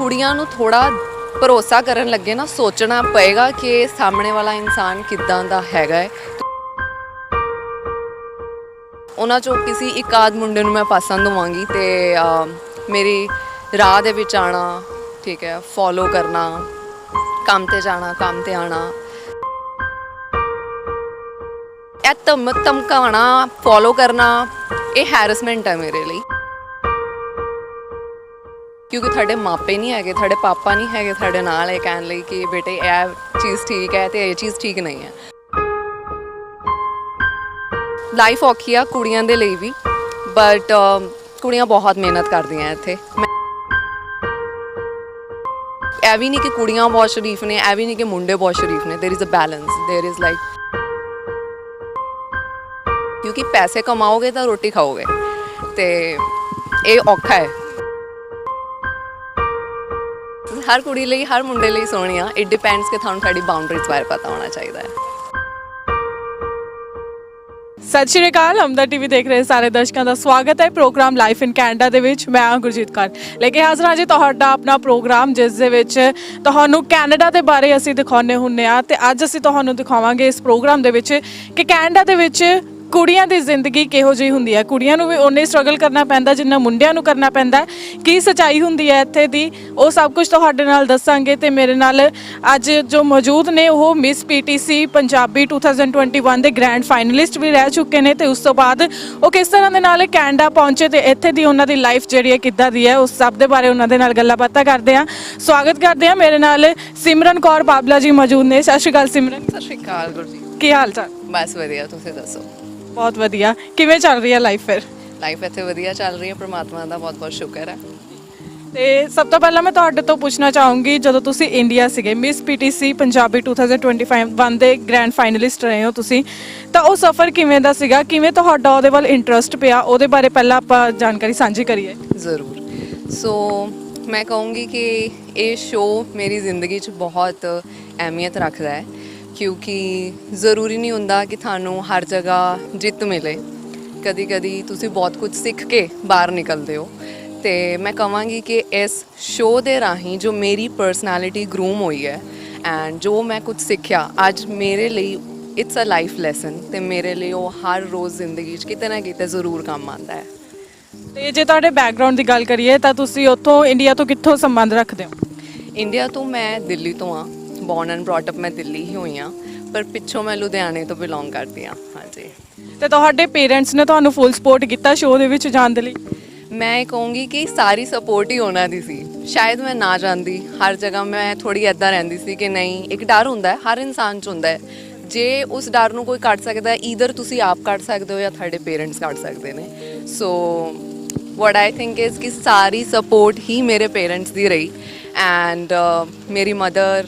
ਕੁੜੀਆਂ ਨੂੰ ਥੋੜਾ ਭਰੋਸਾ ਕਰਨ ਲੱਗੇ ਨਾ, ਸੋਚਣਾ ਪਏਗਾ ਕਿ ਸਾਹਮਣੇ ਵਾਲਾ ਇਨਸਾਨ ਕਿੱਦਾਂ ਦਾ ਹੈਗਾ ਹੈ। ਉਹਨਾਂ ਚੋਂ ਕਿਸੇ ਇੱਕ ਆਦ ਮੁੰਡੇ ਨੂੰ ਮੈਂ ਪਸੰਦ ਹੋਵਾਂਗੀ ਤੇ ਮੇਰੀ ਰਾਹ ਦੇ ਵਿੱਚ ਆਣਾ, ਠੀਕ ਹੈ ਫੋਲੋ ਕਰਨਾ, ਕੰਮ ਤੇ ਜਾਣਾ, ਕੰਮ ਤੇ ਆਣਾ। ਇਹ ਧਮ ਧਮਕਾਉਣਾ ਫੋਲੋ ਕਰਨਾ, ਇਹ ਹੈਰਸਮੈਂਟ ਹੈ ਮੇਰੇ ਲਈ। ਕਿਉਂਕਿ ਤੁਹਾਡੇ ਮਾਪੇ ਨਹੀਂ ਹੈਗੇ ਤੁਹਾਡੇ ਪਾਪਾ ਨਹੀਂ ਹੈਗੇ ਤੁਹਾਡੇ ਨਾਲ ਇਹ ਕਹਿਣ ਲਈ ਕਿ ਬੇਟੇ ਇਹ ਚੀਜ਼ ਠੀਕ ਹੈ ਤੇ ਇਹ ਚੀਜ਼ ਠੀਕ ਨਹੀਂ ਹੈ ਲਾਈਫ ਔਖੀ ਆ ਕੁੜੀਆਂ ਦੇ ਲਈ ਵੀ ਬਟ ਕੁੜੀਆਂ ਬਹੁਤ ਮਿਹਨਤ ਕਰਦੀਆਂ ਇੱਥੇ ਮੈਂ- ਇਹ ਵੀ ਨਹੀਂ ਕਿ ਕੁੜੀਆਂ ਬਹੁਤ ਸ਼ਰੀਫ ਨੇ ਇਹ ਵੀ ਨਹੀਂ ਕਿ ਮੁੰਡੇ ਬਹੁਤ ਸ਼ਰੀਫ ਨੇ there is a balance there is like ਕਿਉਂਕਿ ਪੈਸੇ ਕਮਾਓਗੇ ਤਾਂ ਰੋਟੀ ਖਾਓਗੇ ਤੇ ਇਹ ਔਖਾ ਹੈ ਹਰ ਕੁੜੀ ਲਈ, ਹਰ ਮੁੰਡੇ ਲਈ ਸੋਹਣੀ ਆ। ਇਟ ਡਿਪੈਂਡਸ ਕਿ ਤੁਹਾਨੂੰ ਤੁਹਾਡੀ ਬਾਉਂਡਰੀਜ਼ ਬਾਰੇ ਪਤਾ ਹੋਣਾ ਚਾਹੀਦਾ ਹੈ। ਸਤਿ ਸ਼੍ਰੀ ਅਕਾਲ ਹਮਦਰ ਟੀਵੀ ਦੇਖ ਰਹੇ ਸਾਰੇ ਦਰਸ਼ਕਾਂ ਦਾ ਸਵਾਗਤ ਹੈ ਪ੍ਰੋਗਰਾਮ ਲਾਈਫ ਇਨ ਕੈਨੇਡਾ ਦੇ ਵਿੱਚ। ਮੈਂ ਹਾਂ ਗੁਰਜੀਤ ਕੌਰ। ਲੈ ਕੇ ਹਾਜ਼ਰ ਹਾਂ ਜੀ ਤੁਹਾਡਾ ਆਪਣਾ ਪ੍ਰੋਗਰਾਮ, ਜਿਸ ਦੇ ਵਿੱਚ ਤੁਹਾਨੂੰ ਕੈਨੇਡਾ ਦੇ ਬਾਰੇ ਅਸੀਂ ਦਿਖਾਉਂਦੇ ਹੁੰਨੇ ਆ। ਤੇ ਅੱਜ ਅਸੀਂ ਤੁਹਾਨੂੰ ਦਿਖਾਵਾਂਗੇ ਇਸ ਪ੍ਰੋਗਰਾਮ ਦੇ ਵਿੱਚ ਕਿ ਕੈਨੇਡਾ ਦੇ ਵਿੱਚ ਕੁੜੀਆਂ ਦੀ ਜ਼ਿੰਦਗੀ ਕਿਹੋ ਜਿਹੀ ਹੁੰਦੀ ਹੈ? ਕੁੜੀਆਂ ਨੂੰ ਵੀ ਉਨੇ ਸਟਰਗਲ ਕਰਨਾ ਪੈਂਦਾ ਜਿੰਨਾ ਮੁੰਡਿਆਂ ਨੂੰ ਕਰਨਾ ਪੈਂਦਾ। ਕੀ ਸਚਾਈ ਹੁੰਦੀ ਹੈ ਇੱਥੇ ਦੀ? ਉਹ ਸਭ ਕੁਝ ਤੁਹਾਡੇ ਨਾਲ ਦੱਸਾਂਗੇ ਤੇ ਮੇਰੇ ਨਾਲ ਅੱਜ ਜੋ ਮੌਜੂਦ ਨੇ ਉਹ ਮਿਸ ਪੀਟੀਸੀ ਪੰਜਾਬੀ 2021 ਦੇ ਗ੍ਰੈਂਡ ਫਾਈਨਲਿਸਟ ਵੀ ਰਹਿ ਚੁੱਕੇ ਨੇ ਤੇ ਉਸ ਤੋਂ ਬਾਅਦ ਉਹ ਕਿਸ ਤਰ੍ਹਾਂ ਦੇ ਨਾਲ ਕੈਨੇਡਾ ਪਹੁੰਚੇ ਤੇ ਇੱਥੇ ਦੀ ਉਹਨਾਂ ਦੀ ਲਾਈਫ ਜਿਹੜੀ ਹੈ ਕਿੱਦਾਂ ਦੀ ਹੈ ਉਸ ਸਭ ਦੇ ਬਾਰੇ ਉਹਨਾਂ ਦੇ ਨਾਲ ਗੱਲਾਂ ਬਾਤਾਂ ਕਰਦੇ ਆ ਸਵਾਗਤ ਕਰਦੇ ਆ ਮੇਰੇ ਨਾਲ ਸਿਮਰਨ ਕੌਰ ਬਾਬਲਾ ਜੀ ਮੌਜੂਦ ਨੇ। ਸਤਿ ਸ਼੍ਰੀ ਅਕਾਲ ਸਿਮਰਨ। ਸਤਿ ਸ਼੍ਰੀ ਅਕਾਲ ਗੁਰਜੀਤ। ਕੀ ਹਾਲ ਚਾਲ? ਬਸ ਵਧੀਆ ਤੁਸੀਂ ਦੱਸੋ? ਬਹੁਤ ਵਧੀਆ। ਕਿਵੇਂ ਚੱਲ ਰਹੀ ਹੈ ਲਾਈਫ ਫਿਰ? ਲਾਈਫ ਇੱਥੇ ਵਧੀਆ ਚੱਲ ਰਹੀ ਹੈ ਪ੍ਰਮਾਤਮਾ ਦਾ ਬਹੁਤ ਬਹੁਤ ਸ਼ੁਕਰ ਹੈ। ਤੇ ਸਭ ਤੋਂ ਪਹਿਲਾਂ ਮੈਂ ਤੁਹਾਡੇ ਤੋਂ ਪੁੱਛਣਾ ਚਾਹੂੰਗੀ ਜਦੋਂ ਤੁਸੀਂ ਇੰਡੀਆ ਸੀਗੇ ਮਿਸ ਪੀਟੀਸੀ ਪੰਜਾਬੀ 2025 ਦੇ ਗ੍ਰੈਂਡ ਫਾਈਨਲਿਸਟ ਰਹੇ ਹੋ ਤੁਸੀਂ ਤਾਂ ਉਹ ਸਫ਼ਰ ਕਿਵੇਂ ਦਾ ਸੀਗਾ? ਕਿਵੇਂ ਤੁਹਾਡਾ ਉਹਦੇ ਵੱਲ ਇੰਟਰਸਟ ਪਿਆ? ਉਹਦੇ ਬਾਰੇ ਪਹਿਲਾਂ ਆਪਾਂ ਜਾਣਕਾਰੀ ਸਾਂਝੀ ਕਰੀਏ। ਜ਼ਰੂਰ। ਸੋ ਮੈਂ ਕਹੂੰਗੀ ਕਿ ਇਹ ਸ਼ੋਅ ਮੇਰੀ ਜ਼ਿੰਦਗੀ 'ਚ ਬਹੁਤ ਅਹਿਮੀਅਤ ਰੱਖਦਾ ਹੈ। ਕਿਉਂਕਿ ਜ਼ਰੂਰੀ ਨਹੀਂ ਹੁੰਦਾ ਕਿ ਤੁਹਾਨੂੰ ਹਰ ਜਗ੍ਹਾ ਜਿੱਤ ਮਿਲੇ। ਕਦੀ ਕਦੀ ਤੁਸੀਂ ਬਹੁਤ ਕੁਝ ਸਿੱਖ ਕੇ ਬਾਹਰ ਨਿਕਲਦੇ ਹੋ। ਤੇ ਮੈਂ ਕਹਾਂਗੀ ਕਿ ਇਸ ਸ਼ੋਅ ਦੇ ਰਾਹੀਂ ਜੋ ਮੇਰੀ ਪਰਸਨੈਲਿਟੀ ਗਰੂਮ ਹੋਈ ਹੈ ਐਂਡ ਜੋ ਮੈਂ ਕੁਝ ਸਿੱਖਿਆ ਅੱਜ ਮੇਰੇ ਲਈ ਇਟਸ ਅ ਲਾਈਫ ਲੈਸਨ ਤੇ ਮੇਰੇ ਲਈ ਉਹ ਹਰ ਰੋਜ਼ ਜ਼ਿੰਦਗੀ 'ਚ ਕਿਤੇ ਨਾ ਕਿਤੇ ਜ਼ਰੂਰ ਕੰਮ ਆਉਂਦਾ ਹੈ। ਤੇ ਜੇ ਤੁਹਾਡੇ ਬੈਕਗ੍ਰਾਉਂਡ ਦੀ ਗੱਲ ਕਰੀਏ ਤਾਂ ਤੁਸੀਂ ਉੱਥੋਂ ਇੰਡੀਆ ਤੋਂ ਕਿੱਥੋਂ ਸੰਬੰਧ ਰੱਖਦੇ ਹੋ? ਇੰਡੀਆ ਤੋਂ ਮੈਂ ਦਿੱਲੀ ਤੋਂ ਆ ਬੌਰਨ ਐਂਡ ਬ੍ਰੌਟ ਅਪ ਮੈਂ ਦਿੱਲੀ ਹੀ ਹੋਈ ਆ ਪਰ ਪਿੱਛੋਂ ਮੈਂ ਲੁਧਿਆਣੇ ਤੋਂ ਬਿਲੋਂਗ ਕਰਦੀ ਆ ਹਾਂਜੀ। ਤੇ ਤੁਹਾਡੇ ਪੇਰੈਂਟਸ ਨੇ ਤੁਹਾਨੂੰ ਫੁੱਲ ਸਪੋਰਟ ਕੀਤਾ ਸ਼ੋਅ ਦੇ ਵਿੱਚ ਜਾਣ ਦੇ ਲਈ? ਮੈਂ ਇਹ ਕਹੂੰਗੀ ਕਿ ਸਾਰੀ ਸਪੋਰਟ ਹੀ ਉਹਨਾਂ ਦੀ ਸੀ। ਸ਼ਾਇਦ ਮੈਂ ਨਾ ਜਾਂਦੀ ਹਰ ਜਗ੍ਹਾ ਮੈਂ ਥੋੜੀ ਐਦਾਂ ਰਹਿੰਦੀ ਸੀ ਕਿ ਨਹੀਂ ਇੱਕ ਡਰ ਹੁੰਦਾ ਹੈ ਹਰ ਇਨਸਾਨ 'ਚ ਹੁੰਦਾ ਹੈ। ਜੇ ਉਸ ਡਰ ਨੂੰ ਕੋਈ ਕੱਢ ਸਕਦਾ ਹੈ ਈਦਰ ਤੁਸੀਂ ਆਪ ਕੱਢ ਸਕਦੇ ਹੋ ਜਾਂ ਤੁਹਾਡੇ ਪੇਰੈਂਟਸ ਕੱਢ ਸਕਦੇ ਨੇ। ਸੋ what i think is ਕਿ ਸਾਰੀ ਸਪੋਰਟ ਹੀ ਮੇਰੇ ਪੇਰੈਂਟਸ ਦੀ ਰਹੀ। ਐਂਡ ਮੇਰੀ ਮਦਰ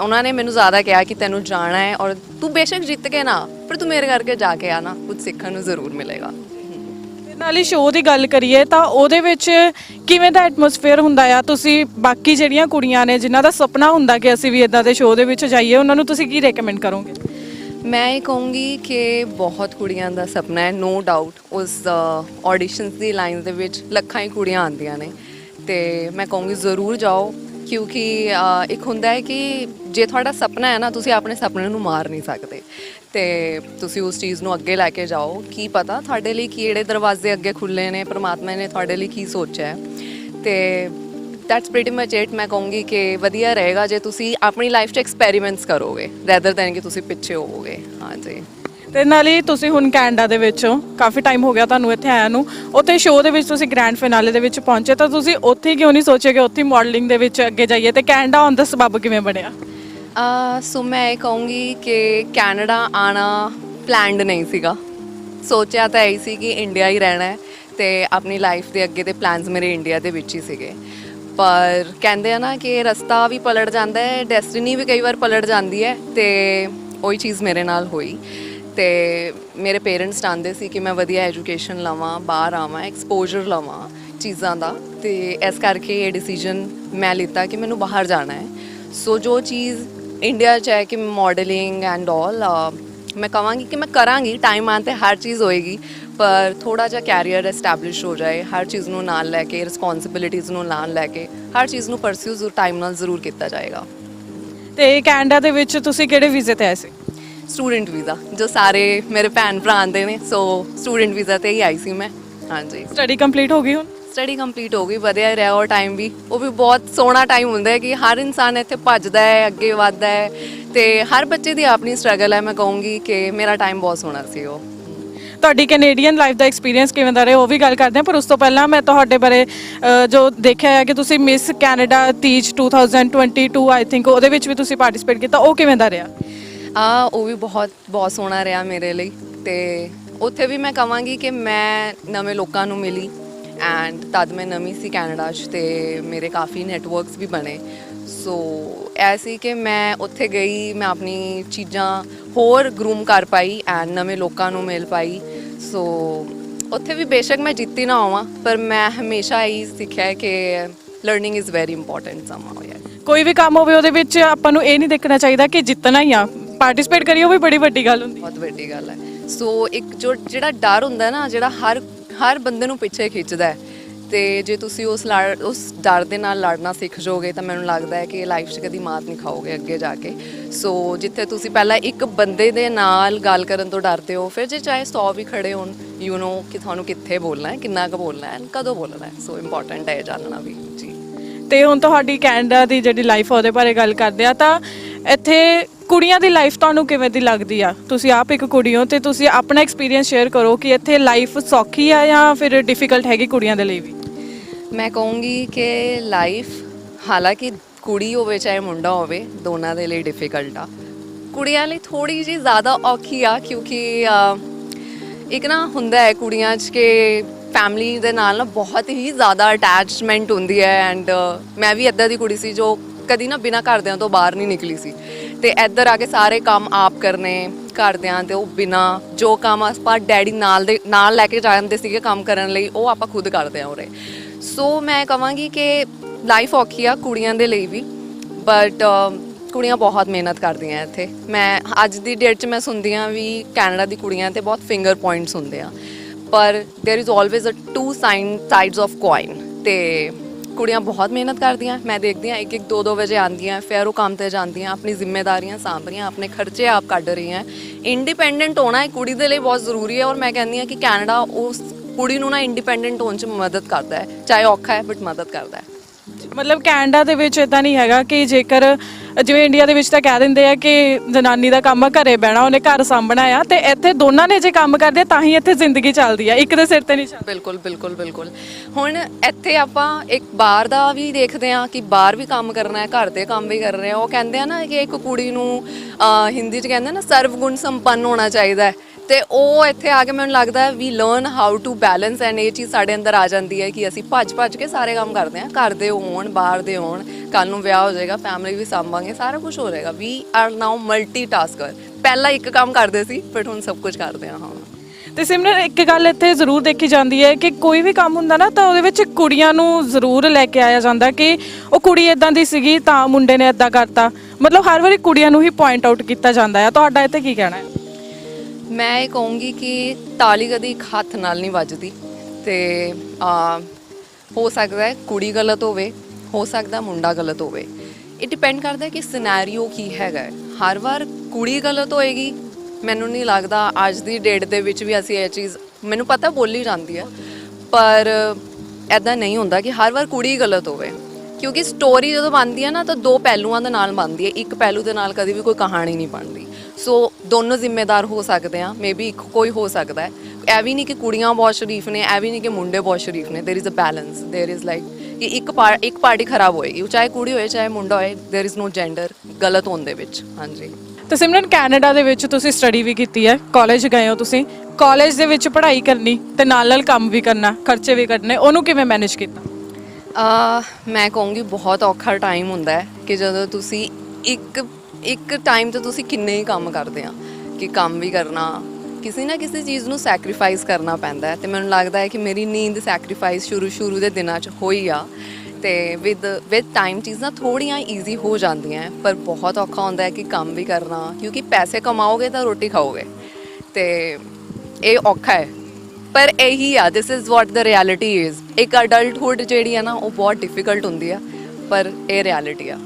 ਉਹਨਾਂ ਨੇ ਮੈਨੂੰ ਜ਼ਿਆਦਾ ਕਿਹਾ ਕਿ ਤੈਨੂੰ ਜਾਣਾ ਹੈ ਔਰ ਤੂੰ ਬੇਸ਼ੱਕ ਜਿੱਤ ਕੇ ਨਾ ਪਰ ਤੂੰ ਮੇਰੇ ਕਰਕੇ ਜਾ ਕੇ ਆ ਨਾ ਕੁਝ ਸਿੱਖਣ ਨੂੰ ਜ਼ਰੂਰ ਮਿਲੇਗਾ। ਨਾਲ ਹੀ ਸ਼ੋਅ ਦੀ ਗੱਲ ਕਰੀਏ ਤਾਂ ਉਹਦੇ ਵਿੱਚ ਕਿਵੇਂ ਦਾ ਐਟਮੋਸਫੇਅਰ ਹੁੰਦਾ ਆ? ਤੁਸੀਂ ਬਾਕੀ ਜਿਹੜੀਆਂ ਕੁੜੀਆਂ ਨੇ ਜਿਨ੍ਹਾਂ ਦਾ ਸੁਪਨਾ ਹੁੰਦਾ ਕਿ ਅਸੀਂ ਵੀ ਇਦਾਂ ਦੇ ਸ਼ੋਅ ਦੇ ਵਿੱਚ ਜਾਈਏ ਉਹਨਾਂ ਨੂੰ ਤੁਸੀਂ ਕੀ ਰეკਮੈਂਡ ਕਰੋਗੇ? ਮੈਂ ਇਹ ਕਹੂੰਗੀ ਕਿ ਬਹੁਤ ਕੁੜੀਆਂ ਦਾ ਸੁਪਨਾ ਹੈ ਨੋ ਡਾਊਟ ਉਸ ਆਡੀਸ਼ਨਸ ਦੀ ਲਾਈਨ ਦੇ ਵਿੱਚ ਲੱਖਾਂ ਹੀ ਕੁੜੀਆਂ ਆਉਂਦੀਆਂ ਨੇ। ਤੇ ਮੈਂ ਕਹੂੰਗੀ ਜ਼ਰੂਰ ਜਾਓ ਕਿਉਂਕਿ ਇੱਕ ਹੁੰਦਾ ਹੈ ਕਿ ਜੇ ਤੁਹਾਡਾ ਸੁਪਨਾ ਹੈ ਨਾ, ਤੁਸੀਂ ਆਪਣੇ ਸੁਪਨੇ ਨੂੰ ਮਾਰ ਨਹੀਂ ਸਕਦੇ। ਤੇ ਤੁਸੀਂ ਉਸ ਚੀਜ਼ ਨੂੰ ਅੱਗੇ ਲੈ ਕੇ ਜਾਓ। ਕੀ ਪਤਾ ਤੁਹਾਡੇ ਲਈ ਕਿਹੜੇ ਦਰਵਾਜ਼ੇ ਅੱਗੇ ਖੁੱਲੇ ਨੇ, ਪ੍ਰਮਾਤਮਾ ਨੇ ਤੁਹਾਡੇ ਲਈ ਕੀ ਸੋਚਿਆ ਹੈ। ਤੇ ਦੈਟਸ ਪ੍ਰੀਟੀ ਮਚ ਇਟ ਮੈਂ ਕਹੂੰਗੀ ਕਿ ਵਧੀਆ ਰਹੇਗਾ ਜੇ ਤੁਸੀਂ ਆਪਣੀ ਲਾਈਫ 'ਚ ਐਕਸਪੈਰੀਮੈਂਟਸ ਕਰੋਗੇ ਰੈਦਰ ਦੈਨ ਕਿ ਤੁਸੀਂ ਪਿੱਛੇ ਹੋਵੋਗੇ। ਹਾਂਜੀ। ਤੇ ਨਾਲ ਹੀ ਤੁਸੀਂ ਹੁਣ ਕੈਨੇਡਾ ਦੇ ਵਿੱਚ ਹੋ। ਕਾਫੀ ਟਾਈਮ ਹੋ ਗਿਆ ਤੁਹਾਨੂੰ ਇੱਥੇ ਆਇਆ ਨੂੰ। ਉੱਥੇ ਸ਼ੋਅ ਦੇ ਵਿੱਚ ਤੁਸੀਂ ਗ੍ਰੈਂਡ ਫਿਨਾਲੇ ਦੇ ਵਿੱਚ ਪਹੁੰਚੇ, ਤਾਂ ਤੁਸੀਂ ਉੱਥੇ ਕਿਉਂ ਨਹੀਂ ਸੋਚਿਆ ਕਿ ਉੱਥੇ ਮਾਡਲਿੰਗ ਦੇ ਵਿੱਚ ਅੱਗੇ ਜਾਈਏ? ਤੇ ਕੈਨੇਡਾ ਆਉਣ ਦਾ ਸਬਬ ਕਿਵੇਂ ਬਣਿਆ? ਅ ਸੋ ਮੈਂ ਇਹ ਕਹੂੰਗੀ ਕਿ ਕੈਨੇਡਾ ਆਣਾ ਪਲਾਨਡ ਨਹੀਂ ਸੀਗਾ। ਸੋਚਿਆ ਤਾਂ ਇਹੀ ਸੀ ਕਿ ਇੰਡੀਆ ਹੀ ਰਹਿਣਾ ਹੈ ਤੇ ਆਪਣੀ ਲਾਈਫ ਦੇ ਅੱਗੇ ਦੇ ਪਲਾਨਸ ਮੇਰੇ ਇੰਡੀਆ ਦੇ ਵਿੱਚ ਹੀ ਸੀਗੇ। ਪਰ ਕਹਿੰਦੇ ਆ ਨਾ ਕਿ ਰਸਤਾ ਵੀ ਪਲਟ ਜਾਂਦਾ ਹੈ ਡੈਸਟੀਨੀ ਵੀ ਕਈ ਵਾਰ ਪਲਟ ਜਾਂਦੀ ਹੈ ਤੇ ਉਹੀ ਚੀਜ਼ ਮੇਰੇ ਨਾਲ ਹੋਈ। ਤੇ ਮੇਰੇ ਪੇਰੈਂਟਸ ਚਾਹੁੰਦੇ ਸੀ ਕਿ ਮੈਂ ਵਧੀਆ ਐਜੂਕੇਸ਼ਨ ਲਵਾਂ, ਬਾਹਰ ਆਵਾਂ ਐਕਸਪੋਜ਼ਰ ਲਵਾਂ ਚੀਜ਼ਾਂ ਦਾ। ਤੇ ਇਸ ਕਰਕੇ ਇਹ ਡਿਸੀਜਨ ਮੈਂ ਲਿੱਤਾ ਕਿ ਮੈਨੂੰ ਬਾਹਰ ਜਾਣਾ ਹੈ। ਸੋ ਜੋ ਚੀਜ਼ ਇੰਡੀਆ ਚ ਹੈ ਕਿ ਮਾਡਲਿੰਗ ਐਂਡ ਆਲ ਮੈਂ ਕਹਾਂਗੀ ਕਿ ਮੈਂ ਕਰਾਂਗੀ ਟਾਈਮ ਆਉਣ ਤੇ ਹਰ ਚੀਜ਼ ਹੋਏਗੀ, ਪਰ ਥੋੜਾ ਜਿਹਾ ਕੈਰੀਅਰ ਐਸਟੈਬਲਿਸ਼ ਹੋ ਜਾਏ, ਹਰ ਚੀਜ਼ ਨੂੰ ਨਾਲ ਲੈ ਕੇ ਰਿਸਪੌਂਸਿਬਿਲਿਟੀਜ਼ ਨੂੰ ਨਾਲ ਲੈ ਕੇ, ਹਰ ਚੀਜ਼ ਨੂੰ ਪਰਸਿਊ ਟਾਈਮ ਨਾਲ ਜ਼ਰੂਰ ਕੀਤਾ ਜਾਏਗਾ। ਤੇ ਕੈਨੇਡਾ ਦੇ ਵਿੱਚ ਤੁਸੀਂ ਕਿਹੜੇ ਵੀਜ਼ੇ ਤੇ ਆਏ ਸੀ? ਸਟੂਡੈਂਟ ਵੀਜ਼ਾ ਜੋ ਸਾਰੇ ਮੇਰੇ ਭੈਣ ਭਰਾ ਆਉਂਦੇ ਨੇ ਸੋ ਸਟੂਡੈਂਟ ਵੀਜ਼ਾ ਤੇ ਹੀ ਆਈ ਸੀ ਮੈਂ। ਹਾਂਜੀ। ਸਟੱਡੀ ਕੰਪਲੀਟ ਹੋ ਗਈ ਹੁਣ? ਸਟੱਡੀ ਕੰਪਲੀਟ ਹੋ ਗਈ ਵਧੀਆ ਰਿਹਾ ਉਹ ਟਾਈਮ ਵੀ। ਉਹ ਵੀ ਬਹੁਤ ਸੋਹਣਾ ਟਾਈਮ ਹੁੰਦਾ ਹੈ ਕਿ ਹਰ ਇਨਸਾਨ ਇੱਥੇ ਭੱਜਦਾ ਹੈ ਅੱਗੇ ਵੱਧਦਾ ਹੈ ਤੇ ਹਰ ਬੱਚੇ ਦੀ ਆਪਣੀ ਸਟਰਗਲ ਹੈ। ਮੈਂ ਕਹੂੰਗੀ ਕਿ ਮੇਰਾ ਟਾਈਮ ਬਹੁਤ ਸੋਹਣਾ ਸੀ ਉਹ। ਤੁਹਾਡੀ ਕੈਨੇਡੀਅਨ ਲਾਈਫ ਦਾ ਐਕਸਪੀਰੀਅੰਸ ਕਿਵੇਂ ਦਾ ਰਿਹਾ? ਉਹ ਵੀ ਗੱਲ ਕਰਦੇ ਹਾਂ ਪਰ ਉਸ ਤੋਂ ਪਹਿਲਾਂ ਮੈਂ ਤੁਹਾਡੇ ਬਾਰੇ ਅ, ਜੋ ਦੇਖਿਆ ਹੈ ਕਿ ਤੁਸੀਂ Miss Canada Teej 2022 I think ਉਹਦੇ ਵਿੱਚ ਵੀ ਤੁਸੀਂ ਪਾਰਟਿਸਿਪੇਟ ਕੀਤਾ ਉਹ ਕਿਵੇਂ ਦਾ ਰਿਹਾ? ਆ, ਉਹ ਵੀ ਬਹੁਤ ਬਹੁਤ ਸੋਹਣਾ ਰਿਹਾ ਮੇਰੇ ਲਈ ਤੇ ਉੱਥੇ ਵੀ ਮੈਂ ਕਹਾਂਗੀ ਕਿ ਮੈਂ ਨਵੇਂ ਲੋਕਾਂ ਨੂੰ ਮਿਲੀ ਐਂਡ ਤਦ ਮੈਂ ਨਵੀਂ ਸੀ ਕੈਨੇਡਾ 'ਚ ਤੇ ਮੇਰੇ ਕਾਫੀ ਨੈਟਵਰਕਸ ਵੀ ਬਣੇ। ਸੋ ਐਸੀ ਕਿ ਮੈਂ ਉੱਥੇ ਗਈ, ਮੈਂ ਆਪਣੀ ਚੀਜ਼ਾਂ ਹੋਰ ਗਰੂਮ ਕਰ ਪਾਈ ਐਂਡ ਨਵੇਂ ਲੋਕਾਂ ਨੂੰ ਮਿਲ ਪਾਈ। ਸੋ ਉੱਥੇ ਵੀ ਬੇਸ਼ੱਕ ਮੈਂ ਜਿੱਤੀ ਨਾ ਹੋਵਾਂ, ਪਰ ਮੈਂ ਹਮੇਸ਼ਾ ਇਹ ਸਿੱਖਿਆ ਕਿ learning is very important somehow ਯਾਰ ਕੋਈ ਵੀ ਕੰਮ ਹੋਵੇ ਉਹਦੇ ਵਿੱਚ ਆਪਾਂ ਨੂੰ ਇਹ ਨਹੀਂ ਦੇਖਣਾ ਚਾਹੀਦਾ ਕਿ ਜਿੱਤਣਾ ਹੀ ਆ। ਪਾਰਟਿਸਿਪੇਟ ਕਰੀਏ ਉਹ ਵੀ ਬੜੀ ਵੱਡੀ ਗੱਲ ਹੁੰਦੀ। ਬਹੁਤ ਵੱਡੀ ਗੱਲ ਹੈ। ਸੋ ਇੱਕ ਜੋ ਜਿਹੜਾ ਡਰ ਹੁੰਦਾ ਨਾ ਜਿਹੜਾ ਹਰ ਹਰ ਬੰਦੇ ਨੂੰ ਪਿੱਛੇ ਖਿੱਚਦਾ ਹੈ। ਤੇ ਜੇ ਤੁਸੀਂ ਉਸ ਲੜ- ਉਸ ਡਰ ਦੇ ਨਾਲ ਲੜਨਾ ਸਿੱਖ ਜਾਓਗੇ ਤਾਂ ਮੈਨੂੰ ਲੱਗਦਾ ਹੈ ਕਿ ਲਾਈਫ 'ਚ ਕਦੀ ਮਾਤ ਨਹੀਂ ਖਾਓਗੇ ਅੱਗੇ ਜਾ ਕੇ। ਸੋ ਜਿੱਥੇ ਤੁਸੀਂ ਪਹਿਲਾਂ ਇੱਕ ਬੰਦੇ ਦੇ ਨਾਲ ਗੱਲ ਕਰਨ ਤੋਂ ਡਰਦੇ ਹੋ ਫਿਰ ਜੇ ਚਾਹੇ 100 ਵੀ ਖੜੇ ਹੋਣ ਯੂ نو ਕਿ ਤੁਹਾਨੂੰ ਕਿੱਥੇ ਬੋਲਣਾ ਹੈ ਕਿੰਨਾ ਕੁ ਬੋਲਣਾ ਹੈ ਕਦੋਂ ਬੋਲਣਾ ਹੈ। ਸੋ ਇੰਪੋਰਟੈਂਟ ਹੈ ਇਹ ਜਾਣਨਾ ਵੀ ਜੀ। ਤੇ ਹੁਣ ਤੁਹਾਡੀ ਕੈਨੇਡਾ ਦੀ ਜਿਹੜੀ ਲਾਈਫ ਉਹਦੇ ਬਾਰੇ ਗੱਲ ਕਰਦੇ ਆ ਤਾਂ ਇੱਥੇ ਕੁੜੀਆਂ ਦੀ ਲਾਈਫ ਤੁਹਾਨੂੰ ਕਿਵੇਂ ਦੀ ਲੱਗਦੀ ਆ? ਤੁਸੀਂ ਆਪ ਇੱਕ ਕੁੜੀ ਹੋ ਤੇ ਤੁਸੀਂ ਆਪਣਾ ਐਕਸਪੀਰੀਅੰਸ ਸ਼ੇਅਰ ਕਰੋ ਕਿ ਇੱਥੇ ਲਾਈਫ ਸੌਖੀ ਆ ਜਾਂ ਫਿਰ ਡਿਫਿਕਲਟ ਹੈਗੀ ਕੁੜੀਆਂ ਦੇ ਲਈ ਵੀ? ਮੈਂ ਕਹੂੰਗੀ ਕਿ ਲਾਈਫ ਹਾਲਾਂਕਿ ਕੁੜੀ ਹੋਵੇ ਚਾਹੇ ਮੁੰਡਾ ਹੋਵੇ, ਦੋਨਾਂ ਦੇ ਲਈ ਡਿਫਿਕਲਟ ਆ। ਕੁੜੀਆਂ ਲਈ ਥੋੜੀ ਜਿਹੀ ਜ਼ਿਆਦਾ ਔਖੀ ਆ ਕਿਉਂਕਿ ਇੱਕ ਨਾ ਹੁੰਦਾ ਹੈ ਕੁੜੀਆਂ 'ਚ ਕਿ ਫੈਮਿਲੀ ਦੇ ਨਾਲ ਨਾ ਬਹੁਤ ਹੀ ਜ਼ਿਆਦਾ ਅਟੈਚਮੈਂਟ ਹੁੰਦੀ ਹੈ ਐਂਡ ਮੈਂ ਵੀ ਇੱਦਾਂ ਦੀ ਕੁੜੀ ਸੀ ਜੋ ਕਦੀ ਨਾ ਬਿਨਾਂ ਘਰਦਿਆਂ ਤੋਂ ਬਾਹਰ ਨਹੀਂ ਨਿਕਲੀ ਸੀ। ਤੇ ਇੱਧਰ ਆ ਕੇ ਸਾਰੇ ਕੰਮ ਆਪ ਕਰਨੇ ਘਰਦਿਆਂ ਤੇ ਉਹ ਬਿਨਾਂ ਜੋ ਕੰਮ ਆਪਾਂ ਡੈਡੀ ਨਾਲ ਦੇ ਨਾਲ ਲੈ ਕੇ ਜਾਂਦੇ ਸੀਗੇ ਕੰਮ ਕਰਨ ਲਈ ਉਹ ਆਪਾਂ ਖੁਦ ਕਰਦੇ ਆ ਉਰੇ ਸੋ ਮੈਂ ਕਹਾਂਗੀ ਕਿ ਲਾਈਫ ਔਖੀ ਆ ਕੁੜੀਆਂ ਦੇ ਲਈ ਵੀ ਬਟ ਕੁੜੀਆਂ ਬਹੁਤ ਮਿਹਨਤ ਕਰਦੀਆਂ ਇੱਥੇ ਮੈਂ ਅੱਜ ਦੀ ਡੇਟ 'ਚ ਮੈਂ ਸੁਣਦੀ ਆ ਵੀ ਕੈਨੇਡਾ ਦੀ ਕੁੜੀਆਂ ਤੇ ਬਹੁਤ ਫਿੰਗਰ ਪੁਆਇੰਟਸ ਹੁੰਦੇ ਆ ਪਰ there is always a two sign sides of coin ਤੇ ਕੁੜੀਆਂ ਬਹੁਤ ਮਿਹਨਤ ਕਰਦੀਆਂ, ਮੈਂ ਦੇਖਦੀ ਆ ਇੱਕ ਇੱਕ ਦੋ ਦੋ ਵਜੇ ਆਉਂਦੀਆਂ, ਫਿਰ ਉਹ ਕੰਮ ਤੇ ਜਾਂਦੀਆਂ, ਆਪਣੀ ਜ਼ਿੰਮੇਵਾਰੀਆਂ ਸਾਂਭ ਰਹੀਆਂ ਆਪਣੇ ਖਰਚੇ ਆਪ ਕੱਢ ਰਹੀਆਂ। ਇੰਡੀਪੈਂਡੈਂਟ ਹੋਣਾ ਇੱਕ ਕੁੜੀ ਦੇ ਲਈ ਬਹੁਤ ਜ਼ਰੂਰੀ ਹੈ ਔਰ ਮੈਂ ਕਹਿੰਦੀ ਆ ਕਿ ਕੈਨੇਡਾ ਉਸ ਕੁੜੀ ਨੂੰ ਨਾ ਇੰਡੀਪੈਂਡੈਂਟ ਹੋਣ 'ਚ ਮਦਦ ਕਰਦਾ ਹੈ, ਚਾਹੇ ਔਖਾ ਹੈ ਬਟ ਮਦਦ ਕਰਦਾ ਹੈ। ਮਤਲਬ ਕੈਨੇਡਾ ਦੇ ਵਿੱਚ ਇਦਾਂ ਨਹੀਂ ਹੈਗਾ ਕਿ ਜੇਕਰ ਜਿਵੇਂ ਇੰਡੀਆ ਦੇ ਵਿੱਚ ਤਾਂ ਕਹਿ ਦਿੰਦੇ ਆ ਕਿ ਜਨਾਨੀ ਦਾ ਕੰਮ ਆ ਘਰੇ ਬਹਿਣਾ ਉਹਨੇ ਘਰ ਸਾਂਭਣਾ ਆ ਤੇ ਇੱਥੇ ਦੋਨਾਂ ਨੇ ਜੇ ਕੰਮ ਕਰਦੇ ਆ ਤਾਂ ਹੀ ਇੱਥੇ ਜ਼ਿੰਦਗੀ ਚੱਲਦੀ ਆ ਇੱਕ ਦੇ ਸਿਰ ਤੇ ਨਹੀਂ ਚੱਲਦੀ। ਬਿਲਕੁਲ ਬਿਲਕੁਲ ਬਿਲਕੁਲ। ਹੁਣ ਇੱਥੇ ਆਪਾਂ ਇੱਕ ਬਾਹਰ ਦਾ ਵੀ ਦੇਖਦੇ ਆ ਕਿ ਬਾਹਰ ਵੀ ਕੰਮ ਕਰਨਾ ਹੈ ਘਰ ਦੇ ਕੰਮ ਵੀ ਕਰ ਰਹੇ ਆ ਉਹ ਕਹਿੰਦੇ ਆ ਨਾ ਕਿ ਇੱਕ ਕੁੜੀ ਨੂੰ ਅਹ, ਹਿੰਦੀ 'ਚ ਕਹਿੰਦੇ ਆ ਨਾ ਸਰਵਗੁਣ ਸੰਪੰਨ ਹੋਣਾ ਚਾਹੀਦਾ ਹੈ। ਤੇ ਉਹ ਇੱਥੇ ਆ ਕੇ ਮੈਨੂੰ ਲੱਗਦਾ ਹੈ ਵੀ learn how to balance and ਇਹ ਚੀਜ਼ ਸਾਡੇ ਅੰਦਰ ਆ ਜਾਂਦੀ ਹੈ ਕਿ ਅਸੀਂ ਭੱਜ ਭੱਜ ਕੇ ਸਾਰੇ ਕੰਮ ਕਰਦੇ ਹਾਂ। ਘਰ ਦੇ ਹੋਣ, ਬਾਹਰ ਦੇ ਹੋਣ ਕੱਲ ਨੂੰ ਵਿਆਹ ਹੋ ਜਾਏਗਾ ਫੈਮਿਲੀ ਵੀ ਸੰਭਾਂਗੇ, ਸਾਰਾ ਕੁਝ ਹੋ ਜਾਏਗਾ। ਵੀ ਆਰ ਨਾਓ ਮਲਟੀਟਾਸਕਰ ਪਹਿਲਾਂ ਇੱਕ ਕੰਮ ਕਰਦੇ ਸੀ ਬਟ ਹੁਣ ਸਭ ਕੁਝ ਕਰਦੇ ਹਾਂ ਹਾਂ। ਤੇ ਸਿਮਰਨ, ਇੱਕ ਗੱਲ ਇੱਥੇ ਜ਼ਰੂਰ ਦੇਖੀ ਜਾਂਦੀ ਹੈ ਕਿ ਕੋਈ ਵੀ ਕੰਮ ਹੁੰਦਾ ਨਾ, ਤਾਂ ਉਹਦੇ ਵਿੱਚ ਕੁੜੀਆਂ ਨੂੰ ਜ਼ਰੂਰ ਲੈ ਕੇ ਆਇਆ ਜਾਂਦਾ ਕਿ ਉਹ ਕੁੜੀ ਇਦਾਂ ਦੀ ਸੀਗੀ ਤਾਂ ਮੁੰਡੇ ਨੇ ਇਦਾਂ ਕਰਤਾ। ਮਤਲਬ ਹਰ ਵਾਰੀ ਕੁੜੀਆਂ ਨੂੰ ਹੀ ਪੁਆਇੰਟ ਆਊਟ ਕੀਤਾ ਜਾਂਦਾ ਹੈ ਤੁਹਾਡਾ ਇੱਥੇ ਕੀ ਕਹਿਣਾ ਹੈ? ਮੈਂ ਇਹ ਕਹੂੰਗੀ ਕਿ ਤਾਲੀ ਕਦੀ ਇੱਕ ਹੱਥ ਨਾਲ ਨਹੀਂ ਵੱਜਦੀ ਤੇ, ਆ, ਹੋ ਸਕਦਾ ਹੈ ਕੁੜੀ ਗਲਤ ਹੋਵੇ, ਹੋ ਸਕਦਾ ਮੁੰਡਾ ਗਲਤ ਹੋਵੇ। ਇਹ ਡਿਪੈਂਡ ਕਰਦਾ ਕਿ ਸਿਨੈਰੀਓ ਕੀ ਹੈਗਾ ਹਰ ਵਾਰ ਕੁੜੀ ਗਲਤ ਹੋਏਗੀ, ਮੈਨੂੰ ਨਹੀਂ ਲੱਗਦਾ ਅੱਜ ਦੀ ਡੇਟ ਦੇ ਵਿੱਚ ਵੀ ਅਸੀਂ ਇਹ ਚੀਜ਼, ਮੈਨੂੰ ਪਤਾ ਬੋਲੀ ਜਾਂਦੀ ਆ, ਪਰ ਐਦਾਂ ਨਹੀਂ ਹੁੰਦਾ ਕਿ ਹਰ ਵਾਰ ਕੁੜੀ ਗਲਤ ਹੋਵੇ। ਕਿਉਂਕਿ ਸਟੋਰੀ ਜਦੋਂ ਬਣਦੀ ਹੈ ਨਾ ਤਾਂ ਦੋ ਪਹਿਲੂਆਂ ਦੇ ਨਾਲ ਬਣਦੀ ਹੈ ਇੱਕ ਪਹਿਲੂ ਦੇ ਨਾਲ ਕਦੀ ਵੀ ਕੋਈ ਕਹਾਣੀ ਨਹੀਂ ਬਣਦੀ। ਸੋ ਦੋਨੋਂ ਜ਼ਿੰਮੇਦਾਰ ਹੋ ਸਕਦੇ ਆ ਮੇਬੀ ਇੱਕ ਕੋਈ ਹੋ ਸਕਦਾ ਹੈ ਇਹ ਵੀ ਨਹੀਂ ਕਿ ਕੁੜੀਆਂ ਬਹੁਤ ਸ਼ਰੀਫ ਨੇ ਇਹ ਵੀ ਨਹੀਂ ਕਿ ਮੁੰਡੇ ਬਹੁਤ ਸ਼ਰੀਫ ਨੇ there is a balance there is like ਕਿ ਇੱਕ ਪਾਰ ਇੱਕ ਪਾਰਟੀ ਖਰਾਬ ਹੋਏਗੀ ਉਹ ਚਾਹੇ ਕੁੜੀ ਹੋਏ ਚਾਹੇ ਮੁੰਡਾ ਹੋਏ देयर इज नो ਜੈਂਡਰ ਗਲਤ ਹੋਣ ਦੇ ਵਿੱਚ ਹਾਂਜੀ ਤੇ ਸਿਮਰਨ ਕੈਨੇਡਾ ਦੇ ਵਿੱਚ ਤੁਸੀਂ ਸਟੱਡੀ ਵੀ ਕੀਤੀ ਹੈ ਕਾਲਜ ਗਏ ਹੋ ਤੁਸੀਂ ਕਾਲਜ ਦੇ ਵਿੱਚ ਪੜ੍ਹਾਈ ਕਰਨੀ ਤੇ ਨਾਲ ਨਾਲ ਕੰਮ ਵੀ ਕਰਨਾ ਖਰਚੇ ਵੀ ਕੱਢਣੇ ਉਹਨੂੰ ਕਿਵੇਂ ਮੈਨੇਜ ਕੀਤਾ ਆ ਮੈਂ ਕਹੂੰਗੀ ਬਹੁਤ ਔਖਾ ਟਾਈਮ ਹੁੰਦਾ ਹੈ ਕਿ ਜਦੋਂ ਤੁਸੀਂ ਇੱਕ ਇੱਕ ਟਾਈਮ ਤੇ ਤੁਸੀਂ ਕਿੰਨੇ ਹੀ ਕੰਮ ਕਰਦੇ ਆ ਕਿ ਕੰਮ ਵੀ ਕਰਨਾ, ਕਿਸੇ ਨਾ ਕਿਸੇ ਚੀਜ਼ ਨੂੰ ਸੈਕਰੀਫਾਈਸ ਕਰਨਾ ਪੈਂਦਾ ਹੈ ਤੇ ਮੈਨੂੰ ਲੱਗਦਾ ਹੈ ਕਿ ਮੇਰੀ ਨੀਂਦ ਸੈਕਰੀਫਾਈਸ ਸ਼ੁਰੂ ਸ਼ੁਰੂ ਦੇ ਦਿਨਾਂ 'ਚ ਹੋਈ ਆ ਤੇ ਵਿਦ ਵਿਦ ਟਾਈਮ ਚੀਜ਼ਾਂ ਥੋੜੀਆਂ ਈਜ਼ੀ ਹੋ ਜਾਂਦੀਆਂ ਪਰ ਬਹੁਤ ਔਖਾ ਹੁੰਦਾ ਹੈ ਕਿ ਕੰਮ ਵੀ ਕਰਨਾ, ਕਿਉਂਕਿ ਪੈਸੇ ਕਮਾਓਗੇ ਤਾਂ ਰੋਟੀ ਖਾਓਗੇ ਤੇ ਇਹ ਔਖਾ ਹੈ। ਪਰ ਇਹੀ ਆ this is what the reality is ਇੱਕ ਅਡਲਟਹੁੱਡ ਜਿਹੜੀ ਆ ਨਾ, ਉਹ ਬਹੁਤ ਡਿਫਿਕਲਟ ਹੁੰਦੀ ਆ, ਪਰ ਇਹ ਰਿਐਲਿਟੀ ਆ।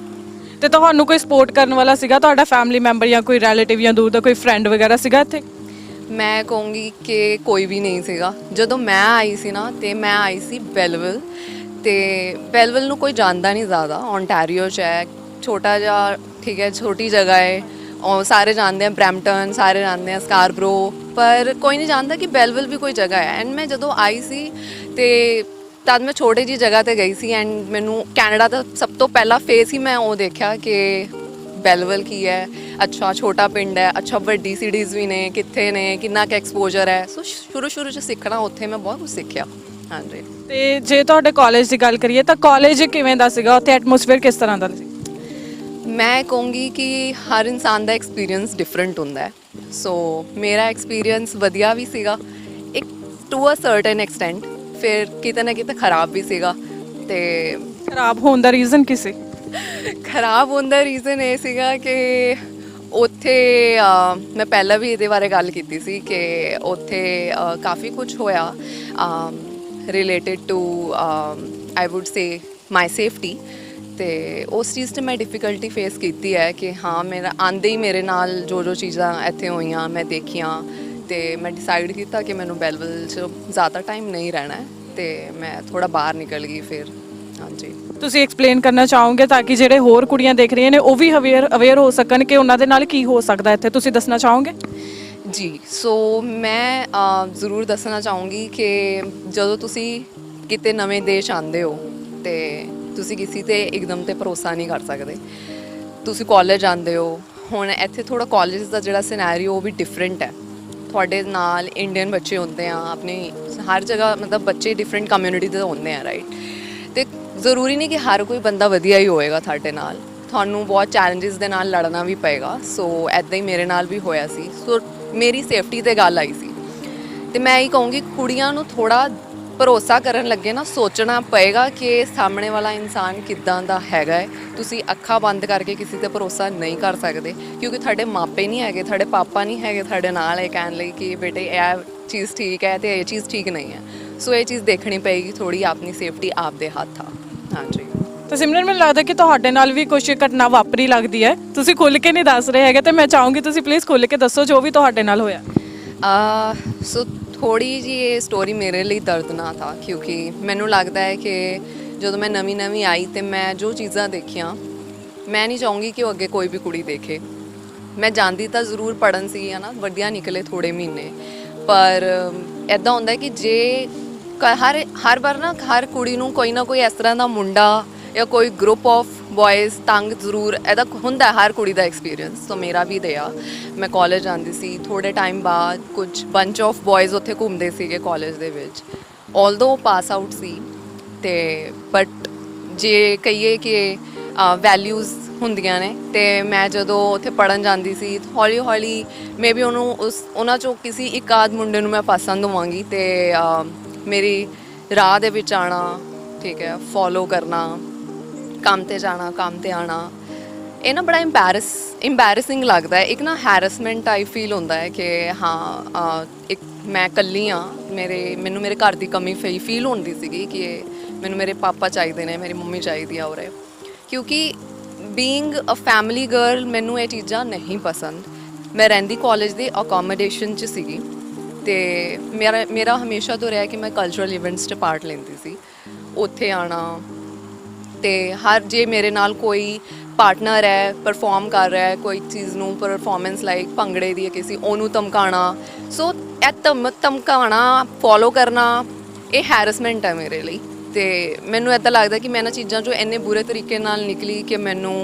ਤੇ ਤੁਹਾਨੂੰ ਕੋਈ ਸਪੋਰਟ ਕਰਨ ਵਾਲਾ ਸੀਗਾ? ਤੁਹਾਡਾ ਫੈਮਿਲੀ ਮੈਂਬਰ ਜਾਂ ਕੋਈ ਰਿਲੇਟਿਵ ਜਾਂ ਦੂਰ ਦਾ ਕੋਈ ਫਰੈਂਡ ਵਗੈਰਾ ਸੀਗਾ ਇੱਥੇ? ਮੈਂ ਕਹੂੰਗੀ ਕਿ ਕੋਈ ਵੀ ਨਹੀਂ ਸੀਗਾ। ਜਦੋਂ ਮੈਂ ਆਈ ਸੀ ਨਾ, ਤੇ ਮੈਂ ਆਈ ਸੀ ਬੈਲਵਲ ਤੇ ਬੈਲਵਲ ਨੂੰ ਕੋਈ ਜਾਣਦਾ ਨਹੀਂ ਜ਼ਿਆਦਾ। ਓਨਟਾਰੀਓ ਚ ਹੈ, ਛੋਟਾ ਜਿਹਾ, ਠੀਕ ਹੈ, ਛੋਟੀ ਜਗ੍ਹਾ ਹੈ। ਔਰ ਸਾਰੇ ਜਾਣਦੇ ਆ ਬ੍ਰੈਂਪਟਨ ਸਾਰੇ ਜਾਣਦੇ ਆ ਸਕਾਰਬਰੋ ਪਰ ਕੋਈ ਨਹੀਂ ਜਾਣਦਾ ਕਿ ਬੈਲਵਲ ਵੀ ਕੋਈ ਜਗ੍ਹਾ ਹੈ। ਐਂਡ ਮੈਂ ਜਦੋਂ ਆਈ ਸੀ, ਤੇ ਤਦ ਮੈਂ ਛੋਟੀ ਜੀ ਜਗ੍ਹਾ ਤੇ ਗਈ ਸੀ ਐਂਡ ਮੈਨੂੰ ਕੈਨੇਡਾ ਦਾ ਸਭ ਤੋਂ ਪਹਿਲਾ ਫੇਸ ਹੀ ਮੈਂ ਉਹ ਦੇਖਿਆ ਕਿ ਬੈਲਵਲ ਕੀ ਹੈ ਅੱਛਾ ਛੋਟਾ ਪਿੰਡ ਹੈ ਅੱਛਾ ਵੱਡੀ ਸਿਟੀਜ਼ ਵੀ ਨੇ ਕਿੱਥੇ ਨੇ ਕਿੰਨਾ ਕੁ ਐਕਸਪੋਜ਼ਰ ਹੈ। ਸੋ ਸ਼ੁਰੂ ਸ਼ੁਰੂ ਚ ਸਿੱਖਣਾ ਉੱਥੇ ਮੈਂ ਬਹੁਤ ਕੁਝ ਸਿੱਖਿਆ। ਹਾਂਜੀ। ਤੇ ਜੇ ਤੁਹਾਡੇ ਕਾਲਜ ਦੀ ਗੱਲ ਕਰੀਏ ਤਾਂ ਕਾਲਜ ਕਿਵੇਂ ਦਾ ਸੀਗਾ? ਉੱਥੇ ਐਟਮੋਸਫੇਅਰ ਕਿਸ ਤਰ੍ਹਾਂ ਦਾ ਸੀ? ਮੈਂ ਕਹੂੰਗੀ ਕਿ ਹਰ ਇਨਸਾਨ ਦਾ ਐਕਸਪੀਰੀਅੰਸ ਡਿਫਰੈਂਟ ਹੁੰਦਾ ਹੈ। ਸੋ ਮੇਰਾ ਐਕਸਪੀਰੀਅੰਸ ਵਧੀਆ ਵੀ ਸੀਗਾ। ਇੱਕ ਟੂ ਅ ਸਰਟਨ ਐਕਸਟੈਂਟ ਫਿਰ ਕਿਤੇ ਨਾ ਕਿਤੇ ਖਰਾਬ ਵੀ ਸੀਗਾ ਤੇ ਖਰਾਬ ਹੋਣ ਦਾ ਰੀਜ਼ਨ ਕੀ ਸੀ? ਖਰਾਬ ਹੋਣ ਦਾ ਰੀਜ਼ਨ ਇਹ ਸੀਗਾ ਕਿ ਉੱਥੇ ਅ, ਮੈਂ ਪਹਿਲਾਂ ਵੀ ਇਹਦੇ ਬਾਰੇ ਗੱਲ ਕੀਤੀ ਸੀ ਕਿ ਉੱਥੇ ਅ, ਕਾਫੀ ਕੁਝ ਹੋਇਆ related to I would say my safety ਤੇ ਉਸ ਚੀਜ਼ ਤੇ ਮੈਂ ਡਿਫਿਕਲਟੀ ਫੇਸ ਕੀਤੀ ਹੈ ਕਿ ਹਾਂ ਮੇਰਾ ਆਂਦੇ ਹੀ ਮੇਰੇ ਨਾਲ ਜੋ ਜੋ ਚੀਜ਼ਾਂ ਇੱਥੇ ਹੋਈਆਂ ਮੈਂ ਦੇਖੀਆਂ ਤੇ ਮੈਂ ਡਿਸਾਈਡ ਕੀਤਾ ਕਿ ਮੈਨੂੰ ਬੈਲਵਲ 'ਚ ਜ਼ਿਆਦਾ ਟਾਈਮ ਨਹੀਂ ਰਹਿਣਾ ਹੈ ਤੇ ਮੈਂ ਥੋੜਾ ਬਾਹਰ ਨਿਕਲ ਗਈ ਫਿਰ। ਹਾਂਜੀ। ਤੁਸੀਂ ਐਕਸਪਲੇਨ ਕਰਨਾ ਚਾਹੋਗੇ ਤਾਂ ਕਿ ਜਿਹੜੇ ਹੋਰ ਕੁੜੀਆਂ ਦੇਖ ਰਹੀਆਂ ਨੇ ਉਹ ਵੀ ਅਵੇਅਰ ਅਵੇਅਰ ਹੋ ਸਕਣ ਕਿ ਉਹਨਾਂ ਦੇ ਨਾਲ ਕੀ ਹੋ ਸਕਦਾ ਇੱਥੇ। ਤੁਸੀਂ ਦੱਸਣਾ ਚਾਹੋਗੇ? ਜੀ ਸੋ ਮੈਂ ਜ਼ਰੂਰ ਦੱਸਣਾ ਚਾਹੂੰਗੀ ਕਿ ਜਦੋਂ ਤੁਸੀਂ ਕਿਤੇ ਨਵੇਂ ਦੇਸ਼ ਆਉਂਦੇ ਹੋ ਤੇ ਤੁਸੀਂ ਕਿਸੇ ਤੇ ਇੱਕਦਮ ਤੇ ਭਰੋਸਾ ਨਹੀਂ ਕਰ ਸਕਦੇ। ਤੁਸੀਂ ਕਾਲਜ ਆਉਂਦੇ ਹੋ ਹੁਣ ਇੱਥੇ ਥੋੜਾ ਕਾਲਜ ਦਾ ਜਿਹੜਾ ਸਿਨੈਰੀਓ ਉਹ ਵੀ ਡਿਫਰੈਂਟ ਹੈ। ਤੁਹਾਡੇ ਨਾਲ ਇੰਡੀਅਨ ਬੱਚੇ ਹੁੰਦੇ ਆ, ਆਪਣੀ ਹਰ ਜਗ੍ਹਾ ਮਤਲਬ ਬੱਚੇ ਡਿਫਰੈਂਟ ਕਮਿਊਨਿਟੀ ਦੇ ਹੁੰਦੇ ਆ ਰਾਈਟ ਤੇ ਜ਼ਰੂਰੀ ਨਹੀਂ ਕਿ ਹਰ ਕੋਈ ਬੰਦਾ ਵਧੀਆ ਹੀ ਹੋਏਗਾ ਤੁਹਾਡੇ ਨਾਲ। ਤੁਹਾਨੂੰ ਬਹੁਤ ਚੈਲੰਜਸ ਦੇ ਨਾਲ ਲੜਨਾ ਵੀ ਪਏਗਾ ਸੋ ਐਦਾਂ ਹੀ ਮੇਰੇ ਨਾਲ ਵੀ ਹੋਇਆ ਸੀ। ਸੋ ਮੇਰੀ ਸੇਫਟੀ ਤੇ ਗੱਲ ਆਈ ਸੀ। ਤੇ ਮੈਂ ਇਹ ਕਹੂੰਗੀ, ਕੁੜੀਆਂ ਨੂੰ ਥੋੜਾ ਭਰੋਸਾ ਕਰਨ ਲੱਗੇ ਨਾ ਸੋਚਣਾ ਪਏਗਾ ਕਿ ਸਾਹਮਣੇ ਵਾਲਾ ਇਨਸਾਨ ਕਿੱਦਾਂ ਦਾ ਹੈਗਾ ਹੈ। ਤੁਸੀਂ ਅੱਖਾਂ ਬੰਦ ਕਰਕੇ ਕਿਸੇ ਤੇ ਭਰੋਸਾ ਨਹੀਂ ਕਰ ਸਕਦੇ ਕਿਉਂਕਿ ਤੁਹਾਡੇ ਮਾਪੇ ਨਹੀਂ ਹੈਗੇ ਤੁਹਾਡੇ ਪਾਪਾ ਨਹੀਂ ਹੈਗੇ ਤੁਹਾਡੇ ਨਾਲ ਇਹ ਕਹਿਣ ਲਈ ਕਿ ਬੇਟੇ ਇਹ ਚੀਜ਼ ਠੀਕ ਹੈ ਤੇ ਇਹ ਚੀਜ਼ ਠੀਕ ਨਹੀਂ ਹੈ। ਸੋ ਇਹ ਚੀਜ਼ ਦੇਖਣੀ ਪਏਗੀ ਥੋੜੀ ਆਪਣੀ ਸੇਫਟੀ ਆਪਦੇ ਹੱਥ ਆ। ਹਾਂਜੀ। ਤਾਂ ਸਿਮਰਨ ਮੈਨੂੰ ਲੱਗਦਾ ਕਿ ਤੁਹਾਡੇ ਨਾਲ ਵੀ ਕੁਝ ਘਟਨਾ ਵਾਪਰੀ ਲੱਗਦੀ ਹੈ। ਤੁਸੀਂ ਖੁੱਲ ਕੇ ਨਹੀਂ ਦੱਸ ਰਹੇ ਹੈਗੇ ਤੇ ਮੈਂ ਚਾਹੂੰਗੀ ਤੁਸੀਂ ਪਲੀਜ਼ ਖੁੱਲ ਕੇ ਦੱਸੋ ਜੋ ਵੀ ਤੁਹਾਡੇ ਨਾਲ ਹੋਇਆ। ਆ ਸੋ ਥੋੜੀ ਜੀ ਇਹ ਸਟੋਰੀ ਮੇਰੇ ਲਈ ਦਰਦਨਾਕ ਥਾ ਕਿਉਂਕਿ ਮੈਨੂੰ ਲੱਗਦਾ ਹੈ ਕਿ ਜਦੋਂ ਮੈਂ ਨਵੀਂ ਨਵੀਂ ਆਈ ਤੇ ਮੈਂ ਜੋ ਚੀਜ਼ਾਂ ਦੇਖੀਆਂ, ਮੈਂ ਨਹੀਂ ਚਾਹੂੰਗੀ ਕਿ ਉਹ ਅੱਗੇ ਕੋਈ ਵੀ ਕੁੜੀ ਦੇਖੇ। ਮੈਂ ਜਾਂਦੀ ਤਾਂ ਜ਼ਰੂਰ ਪੜਨ ਸੀ ਹੈ ਨਾ ਵਧੀਆ ਨਿਕਲੇ ਥੋੜੇ ਮਹੀਨੇ। ਪਰ ਐਦਾਂ ਹੁੰਦਾ ਕਿ ਜੇ ਹਰ ਹਰ ਵਾਰ ਨਾ, ਹਰ ਕੁੜੀ ਨੂੰ ਕੋਈ ਨਾ ਕੋਈ ਇਸ ਤਰ੍ਹਾਂ ਦਾ ਮੁੰਡਾ ਜਾਂ ਕੋਈ ਗਰੁੱਪ ਆਫ ਬॉयਜ਼ ਤੰਗ ਜ਼ਰੂਰ, ਇਹਦਾ ਹੁੰਦਾ ਹਰ ਕੁੜੀ ਦਾ ਐਕਸਪੀਰੀਅੰਸ ਸੋ ਮੇਰਾ ਵੀ ਦਿਆ ਮੈਂ ਕਾਲਜ ਜਾਂਦੀ ਸੀ ਥੋੜੇ ਟਾਈਮ ਬਾਅਦ ਕੁਝ ਬੰਚ ਆਫ ਬॉयਜ਼ ਉੱਥੇ ਘੁੰਮਦੇ ਸੀਗੇ ਕਾਲਜ ਦੇ ਵਿੱਚ। ਆਲਦੋ ਪਾਸ ਆਊਟ ਸੀ, ਤੇ ਬਟ ਜੇ ਕਹੀਏ ਕਿ ਵੈਲਿਊਜ਼ ਹੁੰਦੀਆਂ ਨੇ, ਤੇ ਮੈਂ ਜਦੋਂ ਉੱਥੇ ਪੜਨ ਜਾਂਦੀ ਸੀ, ਹੌਲੀ ਹੌਲੀ ਮੇਬੀ ਉਹਨੂੰ ਉਸ, ਉਹਨਾਂ ਚੋਂ ਕਿਸੇ ਇੱਕ ਆਦ ਮੁੰਡੇ ਨੂੰ ਮੈਂ ਪਸੰਦ ਹੋਵਾਂਗੀ ਤੇ ਮੇਰੀ ਰਾਹ ਦੇ ਵਿੱਚ ਆਣਾ ਠੀਕ ਹੈ ਫੋਲੋ ਕਰਨਾ ਕੰਮ ਤੇ ਜਾਣਾ ਕੰਮ ਤੇ ਆਣਾ ਇਹ ਨਾ ਬੜਾ ਇੰਪੈਰਸ ਇੰਪੈਰਸਿੰਗ ਲੱਗਦਾ ਹੈ। ਇੱਕ ਨਾ ਹੈਰਸਮੈਂਟ ਆਈ ਫੀਲ ਹੁੰਦਾ ਹੈ ਕਿ ਹਾਂ ਅਹ, ਇੱਕ ਮੈਂ ਇਕੱਲੀ ਆ ਮੇਰੇ ਮੈਨੂੰ ਮੇਰੇ ਘਰ ਦੀ ਕਮੀ ਫਈ ਫੀਲ ਹੁੰਦੀ ਸੀਗੀ ਕਿ ਮੈਨੂੰ ਮੇਰੇ ਪਾਪਾ ਚਾਹੀਦੇ ਨੇ ਮੇਰੀ ਮੰਮੀ ਚਾਹੀਦੀ ਆ ਉਰੇ। ਕਿਉਂਕਿ ਬੀਇੰਗ ਅ ਫੈਮਿਲੀ ਗਰਲ ਮੈਨੂੰ ਇਹ ਚੀਜ਼ਾਂ ਨਹੀਂ ਪਸੰਦ। ਮੈਂ ਰਹਿੰਦੀ ਕਾਲਜ ਦੀ ਅਕੋਮੋਡੇਸ਼ਨ 'ਚ ਸੀਗੀ ਤੇ ਮੇਰਾ ਮੇਰਾ ਹਮੇਸ਼ਾ ਤੋਂ ਰਿਹਾ ਕਿ ਮੈਂ ਕਲਚਰਲ ਇਵੈਂਟਸ 'ਚ ਪਾਰਟ ਲੈਂਦੀ ਸੀ। ਉੱਥੇ ਆਣਾ ਤੇ ਹਰ ਜੇ ਮੇਰੇ ਨਾਲ ਕੋਈ ਪਾਰਟਨਰ ਹੈ ਪਰਫਾਰਮ ਕਰ ਰਿਹਾ ਹੈ, ਕੋਈ ਚੀਜ਼ ਨੂੰ ਪਰਫਾਰਮੈਂਸ ਲਾਈਕ ਭੰਗੜੇ ਦੀ ਹੈ ਕਿਸੇ, ਉਹਨੂੰ ਧਮਕਾਣਾ ਸੋ ਇਹ ਧਮ ਧਮਕਾਣਾ ਫੋਲੋ ਕਰਨਾ, ਇਹ ਹੈਰਸਮੈਂਟ ਹੈ ਮੇਰੇ ਲਈ। ਤੇ ਮੈਨੂੰ ਇਦਾਂ ਲੱਗਦਾ ਕਿ ਮੈਂ ਇਹਨਾਂ ਚੀਜ਼ਾਂ ਚੋਂ ਇੰਨੇ ਬੁਰੇ ਤਰੀਕੇ ਨਾਲ ਨਿਕਲੀ ਕਿ ਮੈਨੂੰ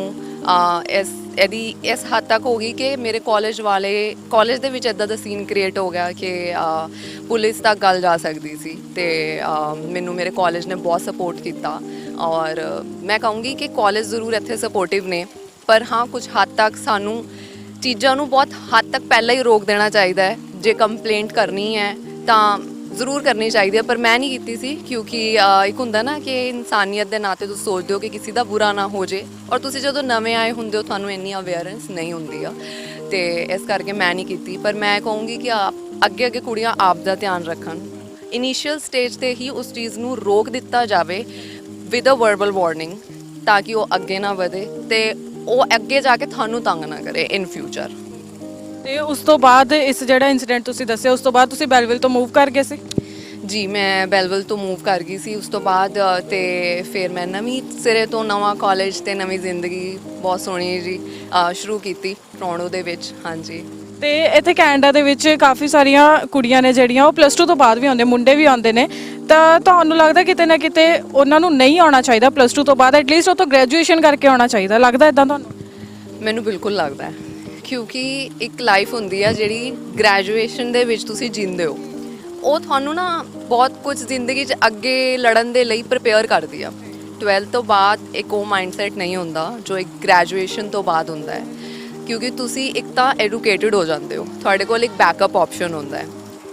ਇਸ, ਇਹਦੀ, ਇਸ ਹੱਦ ਤੱਕ ਹੋ ਗਈ ਕਿ ਮੇਰੇ ਕਾਲਜ ਵਾਲੇ ਕਾਲਜ ਦੇ ਵਿੱਚ ਇਦਾਂ ਦਾ ਸੀਨ ਕ੍ਰੀਏਟ ਹੋ ਗਿਆ ਕਿ ਪੁਲਿਸ ਤੱਕ ਗੱਲ ਜਾ ਸਕਦੀ ਸੀ ਤੇ ਮੈਨੂੰ ਮੇਰੇ ਕਾਲਜ ਨੇ ਬਹੁਤ ਸਪੋਰਟ ਕੀਤਾ ਔਰ ਮੈਂ ਕਹੂੰਗੀ ਕਿ ਕਾਲਜ ਜ਼ਰੂਰ ਇੱਥੇ ਸਪੋਰਟਿਵ ਨੇ, ਪਰ ਹਾਂ, ਕੁਝ ਹੱਦ ਤੱਕ ਸਾਨੂੰ ਚੀਜ਼ਾਂ ਨੂੰ ਬਹੁਤ ਹੱਦ ਤੱਕ ਪਹਿਲਾਂ ਹੀ ਰੋਕ ਦੇਣਾ ਚਾਹੀਦਾ ਹੈ। ਜੇ ਕੰਪਲੇਂਟ ਕਰਨੀ ਹੈ ਤਾਂ ਜ਼ਰੂਰ ਕਰਨੀ ਚਾਹੀਦੀ ਹੈ ਪਰ ਮੈਂ ਨਹੀਂ ਕੀਤੀ ਸੀ ਕਿਉਂਕਿ ਅਹ, ਇੱਕ ਹੁੰਦਾ ਨਾ ਕਿ ਇਨਸਾਨੀਅਤ ਦੇ ਨਾਤੇ ਤੁਸੀਂ ਸੋਚਦੇ ਹੋ ਕਿ ਕਿਸੇ ਦਾ ਬੁਰਾ ਨਾ ਹੋ ਜੇ ਔਰ ਤੁਸੀਂ ਜਦੋਂ ਨਵੇਂ ਆਏ ਹੁੰਦੇ ਹੋ ਤੁਹਾਨੂੰ ਇੰਨੀ ਅਵੇਅਰਨੈਸ ਨਹੀਂ ਹੁੰਦੀ ਆ। ਤੇ ਇਸ ਕਰਕੇ ਮੈਂ ਨਹੀਂ ਕੀਤੀ ਪਰ ਮੈਂ ਕਹੂੰਗੀ ਕਿ ਅੱਗੇ ਅੱਗੇ ਕੁੜੀਆਂ ਆਪ ਦਾ ਧਿਆਨ ਰੱਖਣ। ਇਨੀਸ਼ੀਅਲ ਸਟੇਜ ਤੇ ਹੀ ਉਸ ਚੀਜ਼ ਨੂੰ ਰੋਕ ਦਿੱਤਾ ਜਾਵੇ ਵਿਦ ਅ ਵਰਬਲ ਵਾਰਨਿੰਗ ਤਾਂ ਕਿ ਉਹ ਅੱਗੇ ਨਾ ਵਧੇ ਤੇ ਉਹ ਅੱਗੇ ਜਾ ਕੇ ਤੁਹਾਨੂੰ ਤੰਗ ਨਾ ਕਰੇ ਇਨ ਫਿਊਚਰ ਤੇ ਉਸ ਤੋਂ ਬਾਅਦ ਇਸ ਜਿਹੜਾ ਇਨਸੀਡੈਂਟ ਤੁਸੀਂ ਦੱਸਿਆ ਉਸ ਤੋਂ ਬਾਅਦ ਤੁਸੀਂ ਬੈਲਵਿਲ ਤੋਂ ਮੂਵ ਕਰ ਗਏ ਸੀ? ਜੀ ਮੈਂ ਬੈਲਵਲ ਤੋਂ ਮੂਵ ਕਰ ਗਈ ਸੀ। ਉਸ ਤੋਂ ਬਾਅਦ ਤੇ ਫਿਰ ਮੈਂ ਨਵੀਂ ਸਿਰੇ ਤੋਂ ਨਵਾਂ ਕਾਲਜ ਤੇ ਨਵੀਂ ਜ਼ਿੰਦਗੀ ਬਹੁਤ ਸੋਹਣੀ ਜੀ ਅ, ਸ਼ੁਰੂ ਕੀਤੀ ਟੋਰੋਂਟੋ ਦੇ ਵਿੱਚ ਹਾਂਜੀ। ਤੇ ਇੱਥੇ ਕੈਨੇਡਾ ਦੇ ਵਿੱਚ ਕਾਫੀ ਸਾਰੀਆਂ ਕੁੜੀਆਂ ਨੇ ਜਿਹੜੀਆਂ ਉਹ ਪਲੱਸ 2 ਤੋਂ ਬਾਅਦ ਵੀ ਆਉਂਦੇ ਮੁੰਡੇ ਵੀ ਆਉਂਦੇ ਨੇ। ਤਾਂ ਤੁਹਾਨੂੰ ਲੱਗਦਾ ਕਿਤੇ ਨਾ ਕਿਤੇ ਉਹਨਾਂ ਨੂੰ ਨਹੀਂ ਆਉਣਾ ਚਾਹੀਦਾ ਪਲੱਸ 2 ਤੋਂ ਬਾਅਦ? ਐਟਲੀਸਟ ਉਹ ਤੋਂ ਗ੍ਰੈਜੂਏਸ਼ਨ ਕਰਕੇ ਆਉਣਾ ਚਾਹੀਦਾ। ਲੱਗਦਾ ਇਦਾਂ ਤੁਹਾਨੂੰ? ਮੈਨੂੰ ਬਿਲਕੁਲ ਲੱਗਦਾ ਹੈ। ਕਿਉਂਕਿ ਇੱਕ ਲਾਈਫ ਹੁੰਦੀ ਆ ਜਿਹੜੀ ਗ੍ਰੈਜੂਏਸ਼ਨ ਦੇ ਵਿੱਚ ਤੁਸੀਂ ਜੀਂਦੇ ਹੋ। ਉਹ ਤੁਹਾਨੂੰ ਨਾ ਬਹੁਤ ਕੁਝ ਜ਼ਿੰਦਗੀ 'ਚ ਅੱਗੇ ਲੜਨ ਦੇ ਲਈ ਪ੍ਰਪੇਅਰ ਕਰਦੀ ਆ। 12th ਤੋਂ ਬਾਅਦ ਇੱਕ ਉਹ ਮਾਈਂਡਸੈਟ ਨਹੀਂ ਹੁੰਦਾ, ਜੋ ਇੱਕ ਗ੍ਰੈਜੂਏਸ਼ਨ ਤੋਂ ਬਾਅਦ ਹੁੰਦਾ ਹੈ। ਕਿਉਂਕਿ ਤੁਸੀਂ ਇੱਕ ਤਾਂ ਐਡੂਕੇਟਿਡ ਹੋ ਜਾਂਦੇ ਹੋ। ਤੁਹਾਡੇ ਕੋਲ ਇੱਕ ਬੈਕਅਪ ਆਪਸ਼ਨ ਹੁੰਦਾ ਹੈ।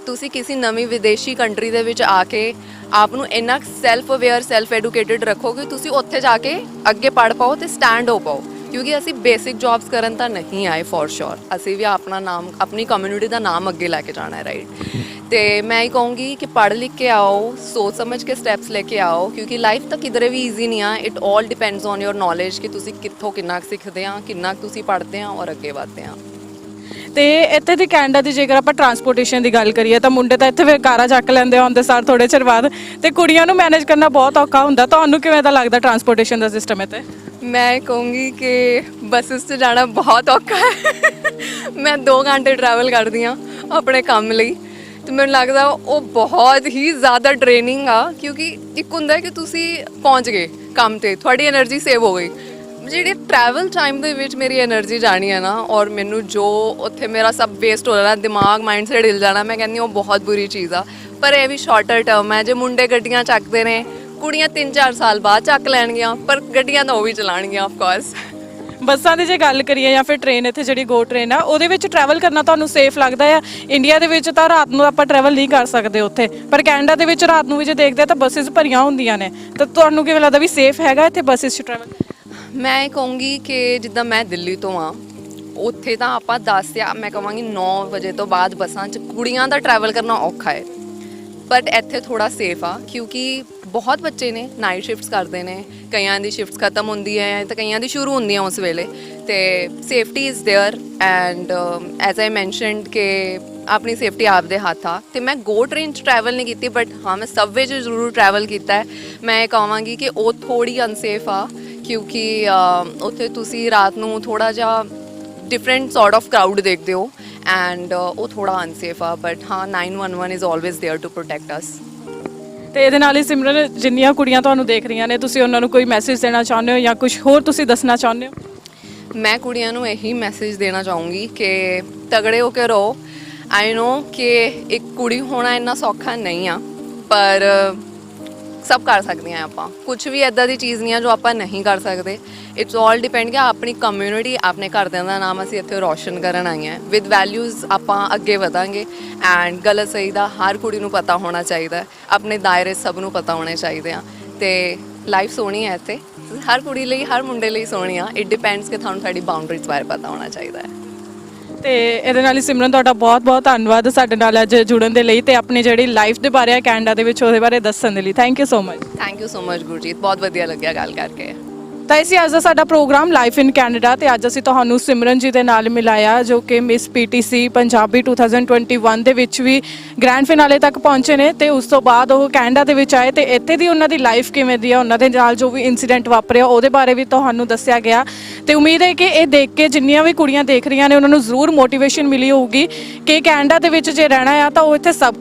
ਤੁਸੀਂ ਕਿਸੇ ਨਵੀਂ ਵਿਦੇਸ਼ੀ ਕੰਟਰੀ ਦੇ ਵਿੱਚ ਆ ਕੇ ਆਪ ਨੂੰ ਇੰਨਾ ਸੈਲਫ ਅਵੇਅਰ ਸੈਲਫ ਐਡੂਕੇਟਿਡ ਰੱਖੋ ਕਿ ਤੁਸੀਂ ਉੱਥੇ ਜਾ ਕੇ ਅੱਗੇ ਪੜ ਪਾਓ ਤੇ ਸਟੈਂਡ ਹੋ ਪਾਓ। ਕਿਉਂਕਿ ਅਸੀਂ ਬੇਸਿਕ ਜੌਬਸ ਕਰਨ ਤਾਂ ਨਹੀਂ ਆਏ ਫॉर ਸ਼ੋਰ ਅਸੀਂ ਵੀ ਆਪਣਾ ਨਾਮ, ਆਪਣੀ ਕਮਿਊਨਿਟੀ ਦਾ ਨਾਮ ਅੱਗੇ ਲੈ ਕੇ ਜਾਣਾ ਹੈ ਰਾਈਟ ਤੇ ਮੈਂ ਇਹ ਕਹੂੰਗੀ ਕਿ ਪੜ੍ਹ ਲਿਖ ਕੇ ਆਓ, ਸੋਚ ਸਮਝ ਕੇ ਸਟੈਪਸ ਲੈ ਕੇ ਆਓ, ਕਿਉਂਕਿ ਲਾਈਫ ਤਾਂ ਕਿਧਰੇ ਵੀ ਈਜ਼ੀ ਨਹੀਂ ਆ। It all depends on your knowledge ਕਿ ਤੁਸੀਂ ਕਿੱਥੋਂ ਕਿੰਨਾ ਕੁ ਸਿੱਖਦੇ ਆ, ਕਿੰਨਾ ਕੁ ਤੁਸੀਂ ਪੜ੍ਹਦੇ ਆ ਔਰ ਅੱਗੇ ਵਧਦੇ ਆ। ਤੇ ਇੱਥੇ ਦੀ ਕੈਨੇਡਾ ਦੀ ਜੇਕਰ ਆਪਾਂ ਟਰਾਂਸਪੋਰਟੇਸ਼ਨ ਦੀ ਗੱਲ ਕਰੀਏ, ਤਾਂ ਮੁੰਡੇ ਤਾਂ ਇੱਥੇ ਫਿਰ ਕਾਰਾਂ ਚੱਕ ਲੈਂਦੇ ਆਉਂਦੇ ਸਾਰ ਥੋੜੇ ਚਿਰ ਬਾਅਦ। ਤੇ ਕੁੜੀਆਂ ਨੂੰ ਮੈਨੇਜ ਕਰਨਾ ਬਹੁਤ ਔਖਾ ਹੁੰਦਾ। ਤੁਹਾਨੂੰ ਕਿਵੇਂ ਦਾ ਲੱਗਦਾ ਟਰਾਂਸਪੋਰਟੇਸ਼ਨ ਦਾ ਸਿਸਟਮ ਇੱਥੇ? ਮੈਂ ਕਹੂੰਗੀ ਕਿ ਬੱਸਸ 'ਚ ਜਾਣਾ ਬਹੁਤ ਔਖਾ ਹੈ। ਮੈਂ 2 ਘੰਟੇ ਟਰੈਵਲ ਕਰਦੀ ਹਾਂ ਆਪਣੇ ਕੰਮ ਲਈ। ਤੇ ਮੈਨੂੰ ਲੱਗਦਾ ਉਹ ਬਹੁਤ ਹੀ ਜ਼ਿਆਦਾ ਡਰੇਨਿੰਗ ਆ, ਕਿਉਂਕਿ ਇੱਕ ਹੁੰਦਾ ਕਿ ਤੁਸੀਂ ਪਹੁੰਚ ਗਏ ਕੰਮ ਤੇ, ਤੁਹਾਡੀ એનર્ਜੀ ਸੇਵ ਹੋ ਗਈ। ਜਿਹੜੇ ਟਰੈਵਲ ਟਾਈਮ ਦੇ ਵਿੱਚ ਮੇਰੀ એનર્ਜੀ ਜਾਣੀ ਆ ਨਾ, ਔਰ ਮੈਨੂੰ ਜੋ ਉੱਥੇ ਮੇਰਾ ਸਭ ਵੇਸਟ ਹੋ ਜਾਣਾ, ਦਿਮਾਗ ਮਾਈਂਡ ਸੈਟ ਹਿਲ ਜਾਣਾ, ਮੈਂ ਕਹਿੰਦੀ ਉਹ ਬਹੁਤ ਬੁਰੀ ਚੀਜ਼ ਆ। ਪਰ ਇਹ ਵੀ ਸ਼ਾਰਟਰ ਟਰਮ ਹੈ, ਜੇ ਮੁੰਡੇ ਗੱਡੀਆਂ ਚੱਕਦੇ ਨੇ ਕੁੜੀਆਂ 3-4 ਸਾਲ ਬਾਅਦ ਚੱਕ ਲੈਣਗੀਆਂ ਪਰ ਗੱਡੀਆਂ ਤਾਂ ਉਹ ਵੀ ਚਲਾਣਗੀਆਂ ਆਫ ਕੋਰਸ ਬੱਸਾਂ ਦੀ ਜੇ ਗੱਲ ਕਰੀਏ ਜਾਂ ਫਿਰ ਟ੍ਰੇਨ ਇੱਥੇ ਜਿਹੜੀ ਗੋ ਟ੍ਰੇਨ ਆ ਉਹਦੇ ਵਿੱਚ ਟਰੈਵਲ ਕਰਨਾ ਤੁਹਾਨੂੰ ਸੇਫ ਲੱਗਦਾ ਆ। ਇੰਡੀਆ ਦੇ ਵਿੱਚ ਤਾਂ ਰਾਤ ਨੂੰ ਆਪਾਂ ਟਰੈਵਲ ਨਹੀਂ ਕਰ ਸਕਦੇ ਉੱਥੇ। ਪਰ ਕੈਨੇਡਾ ਦੇ ਵਿੱਚ ਰਾਤ ਨੂੰ ਵੀ ਜੇ ਦੇਖਦੇ ਆ ਤਾਂ ਬੱਸਿਸ ਭਰੀਆਂ ਹੁੰਦੀਆਂ ਨੇ। ਤਾਂ ਤੁਹਾਨੂੰ ਕਿਵੇਂ ਲੱਗਦਾ ਵੀ ਸੇਫ ਹੈਗਾ ਇੱਥੇ ਬੱਸਿਸ 'ਚ ਟਰੈਵਲ ਮੈਂ ਇਹ ਕਹੂੰਗੀ ਕਿ ਜਿੱਦਾਂ ਮੈਂ ਦਿੱਲੀ ਤੋਂ ਆ ਉੱਥੇ ਤਾਂ ਆਪਾਂ 10 ਜਾਂ ਮੈਂ ਕਹਾਂਗੀ 9 ਵਜੇ ਤੋਂ ਬਾਅਦ ਬੱਸਾਂ 'ਚ ਕੁੜੀਆਂ ਦਾ ਟਰੈਵਲ ਕਰਨਾ ਔਖਾ ਹੈ। ਬਟ ਇੱਥੇ ਥੋੜਾ ਸੇਫ ਆ ਕਿਉਂਕਿ ਬਹੁਤ ਬੱਚੇ ਨੇ ਨਾਈਟ ਸ਼ਿਫਟਸ ਕਰਦੇ ਨੇ ਕਈਆਂ ਦੀ ਸ਼ਿਫਟਸ ਖਤਮ ਹੁੰਦੀ ਹੈ ਤੇ ਕਈਆਂ ਦੀ ਸ਼ੁਰੂ ਹੁੰਦੀਆਂ ਉਸ ਵੇਲੇ ਤੇ safety is there and as I mentioned ਕਿ ਆਪਣੀ ਸੇਫਟੀ ਆਪਦੇ ਹੱਥ ਆ ਤੇ ਮੈਂ ਗੋ ਟ੍ਰੇਨ 'ਚ ਟਰੈਵਲ ਨਹੀਂ ਕੀਤੀ ਬਟ ਹਾਂ ਮੈਂ ਸਬਵੇ 'ਚ ਜ਼ਰੂਰ ਟਰੈਵਲ ਕੀਤਾ ਹੈ ਮੈਂ ਇਹ ਕਹਾਂਗੀ ਕਿ ਉਹ ਥੋੜੀ ਅਨਸੇਫ ਆ ਕਿਉਂਕਿ ਅ, ਉੱਥੇ ਤੁਸੀਂ ਰਾਤ ਨੂੰ ਥੋੜਾ ਜਿਹਾ ਡਿਫਰੈਂਟ ਸੌਰਟ ਆਫ ਕਰਾਊਡ ਦੇਖਦੇ ਹੋ ਐਂਡ ਉਹ ਥੋੜਾ ਅਨਸੇਫ ਆ ਬਟ ਹਾਂ 911 is always there to protect us ਤੇ ਇਹਦੇ ਨਾਲ ਹੀ ਸਿਮਰਨ, ਜਿੰਨੀਆਂ ਕੁੜੀਆਂ ਤੁਹਾਨੂੰ ਦੇਖ ਰਹੀਆਂ ਨੇ, ਤੁਸੀਂ ਉਹਨਾਂ ਨੂੰ ਕੋਈ ਮੈਸੇਜ ਦੇਣਾ ਚਾਹੁੰਦੇ ਹੋ ਜਾਂ ਕੁਝ ਹੋਰ ਤੁਸੀਂ ਦੱਸਣਾ ਚਾਹੁੰਦੇ ਹੋ? ਮੈਂ ਕੁੜੀਆਂ ਨੂੰ ਇਹੀ ਮੈਸੇਜ ਦੇਣਾ ਚਾਹੂੰਗੀ ਕਿ ਤਗੜੇ ਹੋ ਕੇ ਰਹੋ। ਆਈ ਨੋ ਕਿ ਇੱਕ ਕੁੜੀ ਹੋਣਾ ਇੰਨਾ ਸੌਖਾ ਨਹੀਂ ਆ, ਪਰ ਸਭ ਕਰ ਸਕਦੇ ਸਕਦੀਆਂ ਆਪਾਂ। ਕੁਝ ਵੀ ਐਦਾਂ ਦੀ ਚੀਜ਼ ਨਹੀਂ ਆ ਜੋ ਆਪਾਂ ਨਹੀਂ ਕਰ ਸਕਦੇ। ਇਟਸ ਆਲ ਡਿਪੈਂਡ ਕਿ ਆਪਣੀ ਕਮਿਊਨਿਟੀ ਆਪਣੇ ਘਰਦਿਆਂ ਦਾ ਨਾਮ ਅਸੀਂ ਇੱਥੇ ਰੋਸ਼ਨ ਕਰਨ ਆਈਆਂ ਵਿਦ ਵੈਲਿਊਜ਼ ਆਪਾਂ ਅੱਗੇ ਵਧਾਂਗੇ ਐਂਡ ਗਲਤ ਸਹੀ ਦਾ ਹਰ ਕੁੜੀ ਨੂੰ ਪਤਾ ਹੋਣਾ ਚਾਹੀਦਾ ਆਪਣੇ ਦਾਇਰੇ ਸਭ ਨੂੰ ਪਤਾ ਹੋਣੇ ਚਾਹੀਦੇ ਆ। ਤੇ ਲਾਈਫ ਸੋਹਣੀ ਹੈ ਇੱਥੇ। ਹਰ ਕੁੜੀ ਲਈ, ਹਰ ਮੁੰਡੇ ਲਈ ਸੋਹਣੀ ਆ। ਇਟ ਡਿਪੈਂਡਸ ਕਿ ਤੁਹਾਨੂੰ ਤੁਹਾਡੀ ਬਾਉਂਡਰੀਜ਼ ਬਾਰੇ ਪਤਾ ਹੋਣਾ ਚਾਹੀਦਾ ਹੈ। ਤੇ ਇਹਦੇ ਨਾਲ ਹੀ ਸਿਮਰਨ, ਤੁਹਾਡਾ ਬਹੁਤ-ਬਹੁਤ ਧੰਨਵਾਦ ਸਾਡੇ ਨਾਲ ਅੱਜ ਜੁੜਨ ਦੇ ਲਈ ਤੇ ਆਪਣੀ ਜਿਹੜੀ ਲਾਈਫ ਦੇ ਬਾਰੇ ਆ ਕੈਨੇਡਾ ਦੇ ਵਿੱਚ, ਉਹਦੇ ਬਾਰੇ ਦੱਸਣ ਦੇ ਲਈ। Thank you so much thank you so much Gurjeet. ਬਹੁਤ ਵਧੀਆ ਲੱਗਿਆ ਗੱਲ ਕਰਕੇ। ਤਾਂ ਇਸੇ ਅੱਜ ਦਾ ਸਾਡਾ ਪ੍ਰੋਗਰਾਮ ਲਾਈਫ ਇਨ ਕੈਨੇਡਾ ਤੇ ਅੱਜ ਅਸੀਂ ਤੁਹਾਨੂੰ ਸਿਮਰਨ ਜੀ ਦੇ ਨਾਲ ਮਿਲਾਇਆ, ਜੋ ਕਿ ਮਿਸ ਪੀਟੀਸੀ ਪੰਜਾਬੀ 2021 ਦੇ ਵਿੱਚ ਵੀ ਗ੍ਰੈਂਡ ਫਿਨਾਲੇ ਤੱਕ ਪਹੁੰਚੇ ਨੇ ਤੇ ਉਸ ਤੋਂ ਬਾਅਦ ਉਹ ਕੈਨੇਡਾ ਦੇ ਵਿੱਚ ਆਏ ਤੇ ਇੱਥੇ ਦੀ ਉਹਨਾਂ ਦੀ ਲਾਈਫ ਕਿਵੇਂ ਦੀ ਆ, ਉਹਨਾਂ ਦੇ ਨਾਲ ਜੋ ਵੀ ਇਨਸੀਡੈਂਟ ਵਾਪਰਿਆ, ਉਹਦੇ ਬਾਰੇ ਵੀ ਤੁਹਾਨੂੰ ਦੱਸਿਆ ਗਿਆ। ਤੇ ਉਮੀਦ ਹੈ ਕਿ ਇਹ ਦੇਖ ਕੇ ਜਿੰਨੀਆਂ ਵੀ ਕੁੜੀਆਂ ਦੇਖ ਰਹੀਆਂ ਨੇ, ਉਹਨਾਂ ਨੂੰ ਜ਼ਰੂਰ ਮੋਟੀਵੇਸ਼ਨ ਮਿਲੀ ਹੋਊਗੀ ਕਿ ਕੈਨੇਡਾ ਦੇ ਵਿੱਚ ਜੇ ਰਹਿਣਾ ਆ ਤਾਂ ਉਹ ਇੱਥੇ ਸਭ